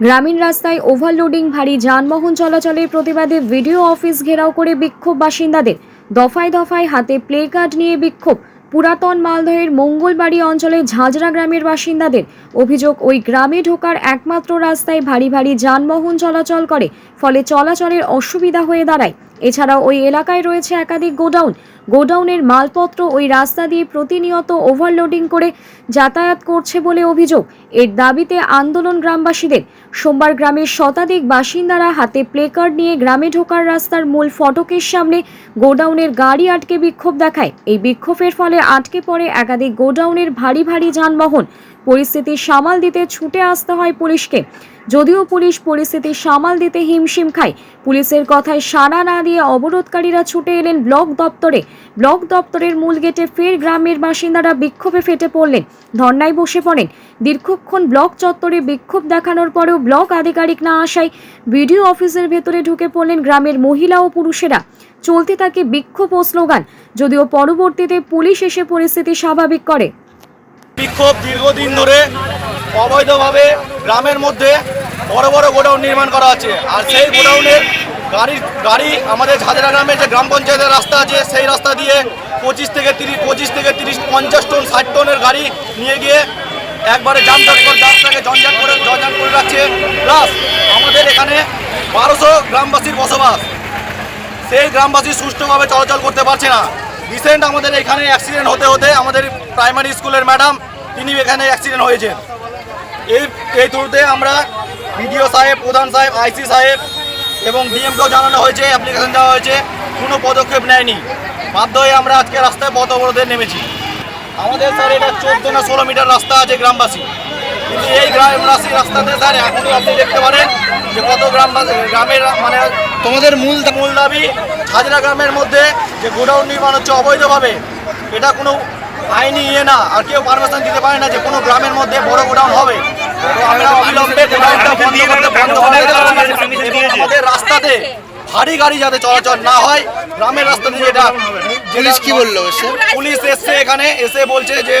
গ্রামীণ রাস্তায় ওভারলোডিং ভারী যানবাহন চলাচলের প্রতিবাদে ভিডিও অফিস ঘেরাও করে বিক্ষোভ বাসিন্দাদের। দফায় দফায় হাতে প্লে কার্ড নিয়ে বিক্ষোভ। পুরাতন মালদহের মঙ্গলবাড়ি অঞ্চলে ঝাঁঝরা গ্রামের বাসিন্দাদের। অভিযোগ, ওই গ্রামে ঢোকার একমাত্র রাস্তায় ভারী ভারী যানবাহন চলাচল করে, ফলে চলাচলের অসুবিধা হয়ে দাঁড়ায়। এছাড়াও ওই এলাকায় রয়েছে একাধিক গোডাউন। গোডাউনের মালপত্র ওই রাস্তা দিয়ে প্রতিনিয়ত ওভারলোডিং করে যাতায়াত করছে বলে অভিযোগ। এর দাবিতে আন্দোলন গ্রামবাসীদের। সোমবার গ্রামের শতাধিক বাসিন্দারা হাতে প্লেকার্ড নিয়ে গ্রামে ঢোকার রাস্তার মূল ফটকের সামনে গোডাউনের গাড়ি আটকে বিক্ষোভ দেখায়। এই বিক্ষোভের ফলে আটকে পড়ে একাধিক গোডাউনের ভারী ভারী যানবাহন। পরিস্থিতি সামাল দিতে ছুটে আসতে হয় পুলিশকে। যদিও পুলিশ পরিস্থিতি সামাল দিতে হিমশিম খায়। পুলিশের কথায় সাড়া না দিয়ে অবরোধকারীরা ছুটে এলেন ব্লক দপ্তরে। ব্লক দপ্তরের মূল গেটে ফের গ্রামের বাসিন্দারা বিক্ষোভে ফেটে পড়লেন, ধর্নায় বসে পড়েন। দীর্ঘক্ষণ ব্লক চত্বরে বিক্ষোভ দেখানোর পরেও ব্লক আধিকারিক না আসায় বিডিও অফিসের ভেতরে ঢুকে পড়লেন গ্রামের মহিলা ও পুরুষেরা। চলতে থাকে বিক্ষোভ ও স্লোগান, যদিও পরবর্তীতে পুলিশ এসে পরিস্থিতি স্বাভাবিক করে। বিক্ষোভ দীর্ঘদিন ধরে অবৈধভাবে গ্রামের মধ্যে বড় বড় গোডাউন নির্মাণ করা আছে। আর সেই গোডাউনের গাড়ি গাড়ি আমাদের ঝাঁঝরা গ্রামে যে গ্রাম পঞ্চায়েতের রাস্তা আছে, সেই রাস্তা দিয়ে পঁচিশ থেকে তিরিশ, পঁচিশ থেকে তিরিশ, পঞ্চাশ টন, ষাট টনের গাড়ি নিয়ে গিয়ে একবারে জামজাট করে রাস্তাকে জঞ্জাট করে জঞ্জাট করে রাখছে। প্লাস আমাদের এখানে বারোশো গ্রামবাসীর বসবাস। সেই গ্রামবাসী সুষ্ঠুভাবে চলাচল করতে পারছে না। রিসেন্ট আমাদের এখানে অ্যাক্সিডেন্ট হতে হতে আমাদের প্রাইমারি স্কুলের ম্যাডাম তিনি এখানে অ্যাক্সিডেন্ট হয়েছেন। এই এই থ্রুতে আমরা বিডিও সাহেব প্রধান সাহেব আইসি সাহেব এবং ডিএমকেও জানানো হয়েছে অ্যাপ্লিকেশন দেওয়া হয়েছে কোনো পদক্ষেপ নেয়নি। বাধ্য হয়ে আমরা আজকে রাস্তায় পথ অবরোধে নেমেছি। আমাদের স্যার এটা চোদ্দ না ষোলো মিটার রাস্তা আছে গ্রামবাসী। কিন্তু এই গ্রামবাসী রাস্তাতে স্যার এখনই আপনি দেখতে পারেন যে কত গ্রামবাসী গ্রামের মানে তোমাদের মূল মূল দাবি হাজরা গ্রামের মধ্যে যে গোডাউন নির্মাণ হচ্ছে অবৈধভাবে। এটা কোনো আইনি ইয়ে না আর কেউ পারমিশন দিতে পারে না যে কোনো গ্রামের মধ্যে বড় গোডাউন হবে। রাস্তাতে ভারী গাড়ি যাতে চলাচল না হয় গ্রামের রাস্তাতে যেটা পুলিশ কি বলল পুলিশ এসছে এখানে এসে বলছে যে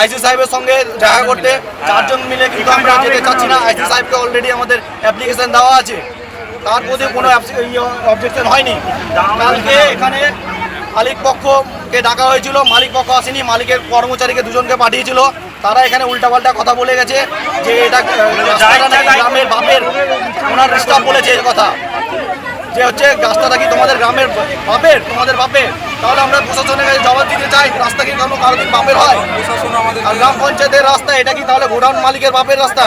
আইসি সাহেবের সঙ্গে দেখা করতে চারজন মিলে কিন্তু আমরা যেতে চাচ্ছি না আইসি সাহেবকে অলরেডি আমাদের অ্যাপ্লিকেশন দেওয়া আছে তার প্রতি কোনো অবজেকশন হয়নি কালকে এখানে মালিক পক্ষকে ডাকা হয়েছিল, মালিক পক্ষ আসেনি, মালিকের কর্মচারীকে দুজনকে পাঠিয়েছিল। তারা এখানে উল্টাপাল্টা কথা বলে গেছে যে এটা গ্রামের বাপের। ওনার স্টাফ বলেছে এই কথা। যে হচ্ছে রাস্তাটা কি তোমাদের গ্রামের বাপের তোমাদের বাপের। তাহলে আমরা প্রশাসনের কাছে জবাব দিতে চাই রাস্তা কি কোনো কারও দিন বাপের হয়? আর গ্রাম পঞ্চায়েতের রাস্তা এটা কি তাহলে গোডাউন মালিকের বাপের রাস্তা?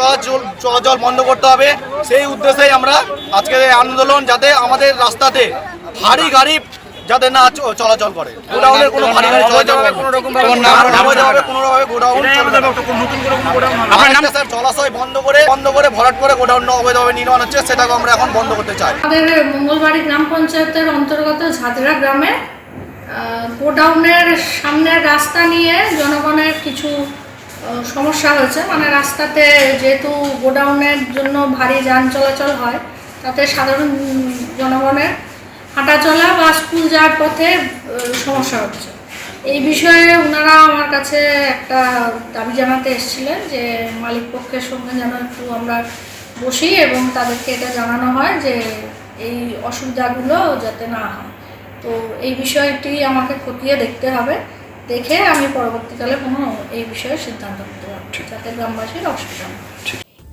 চলাচল চলাচল বন্ধ করতে হবে। সেই উদ্দেশ্যেই আমরা আজকের এই আন্দোলন যাতে আমাদের রাস্তাতে ভারী গাড়ি যাতে না চলাচল করে। গোডাউনের কোনো ভারী গাড়ি চলাচল কোনো রকম অবৈধভাবে কোনো রকম গোডাউন চলবে না। আরেকটা স্যার জলাশয় বন্ধ করে বন্ধ করে ভরাট করে গোডাউন অবৈধভাবে নির্মাণ হচ্ছে সেটাকে আমরা এখন বন্ধ করতে চাই। আমাদের মঙ্গলবাড়ি গ্রাম পঞ্চায়েতের অন্তর্গত ঝাঁঝরা গ্রামে গোডাউনের সামনের রাস্তা নিয়ে জনগণের কিছু সমস্যা হয়েছে। মানে রাস্তাতে যেহেতু গোডাউনের জন্য ভারী যান চলাচল হয় তাতে সাধারণ জনগণের হাঁটা চলা বা স্কুল যাওয়ার পথে সমস্যা হচ্ছে। এই বিষয়ে ওনারা আমার কাছে একটা দাবি জানাতে এসেছিলেন যে মালিক পক্ষের সঙ্গে যেন একটু আমরা বসি এবং তাদেরকে এটা জানানো হয় যে এই অসুবিধাগুলো যাতে না হয়। তো এই বিষয়টি আমাকে খতিয়ে দেখতে হবে। দেখে আমি পরবর্তীকালে কোনো এই বিষয়ে সিদ্ধান্ত নিতে পারব যাতে গ্রামবাসীর অসুবিধা না।